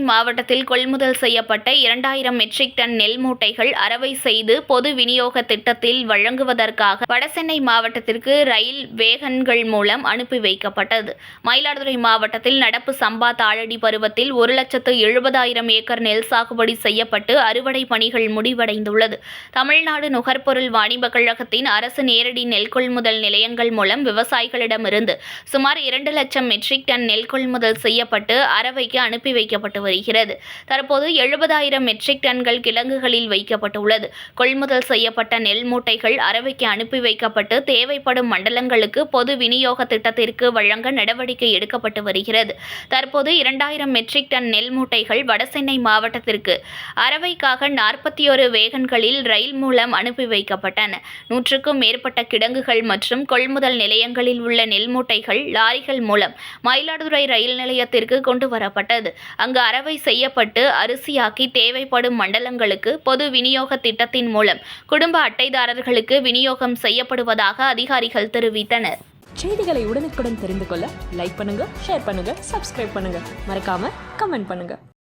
மாவட்டத்தில் கொள்முதல் செய்யப்பட்ட இரண்டாயிரம் மெட்ரிக் டன் நெல் மூட்டைகள் அறவை செய்து பொது விநியோக திட்டத்தில் வழங்குவதற்காக வடசென்னை மாவட்டத்திற்கு ரயில் வேகன்கள் மூலம் அனுப்பி வைக்கப்பட்டது. மயிலாடுதுறை மாவட்டத்தில் நடப்பு சம்பா தாளடி பருவத்தில் ஒரு லட்சத்து எழுபதாயிரம் ஏக்கர் நெல் சாகுபடி செய்யப்பட்டு அறுவடை பணிகள் முடிவடைந்துள்ளது. தமிழ்நாடு நுகர்பொருள் வாணிப கழகத்தின் அரசு நேரடி நெல் கொள்முதல் நிலையங்கள் மூலம் விவசாயிகளிடமிருந்து சுமார் இரண்டு லட்சம் மெட்ரிக் டன் நெல் கொள்முதல் செய்யப்பட்டு அறவைக்கு அனுப்பி வைக்கப்பட்டு வருகிறது. தற்போது எழுபதாயிரம் மெட்ரிக் டன்கள் கிழங்குகளில் வைக்கப்பட்டுள்ளது. கொள்முதல் செய்யப்பட்ட நெல் மூட்டைகள் அரவைக்கு அனுப்பி வைக்கப்பட்டு தேவைப்படும் மண்டலங்களுக்கு பொது விநியோக திட்டத்திற்கு வழங்க நடவடிக்கை எடுக்கப்பட்டு வருகிறது. தற்போது இரண்டாயிரம் மெட்ரிக் டன் நெல் மூட்டைகள் வடசென்னை மாவட்டத்திற்கு அரவைக்காக நாற்பத்தி ஒரு வேகன்களில் ரயில் மூலம் அனுப்பி வைக்கப்பட்டன. நூற்றுக்கும் மேற்பட்ட கிடங்குகள் மற்றும் கொள்முதல் நிலையங்களில் உள்ள நெல் மூட்டைகள் லாரிகள் மூலம் மயிலாடுதுறை ரயில் நிலையத்திற்கு கொண்டு வரப்பட்டது. அங்கு அறவை செய்யப்பட்டு அரிசியாக்கி தேவைப்படும் மண்டலங்களுக்கு பொது விநியோக திட்டத்தின் மூலம் குடும்ப அட்டைதாரர்களுக்கு விநியோகம் செய்யப்படுவதாக அதிகாரிகள் தெரிவித்தனர். செய்திகளை உடனுக்குடன் தெரிந்து கொள்ள லைக் பண்ணுங்க ஷேர் பண்ணுங்க சப்ஸ்கிரைப் பண்ணுங்க. மறக்காம கமெண்ட் பண்ணுங்க.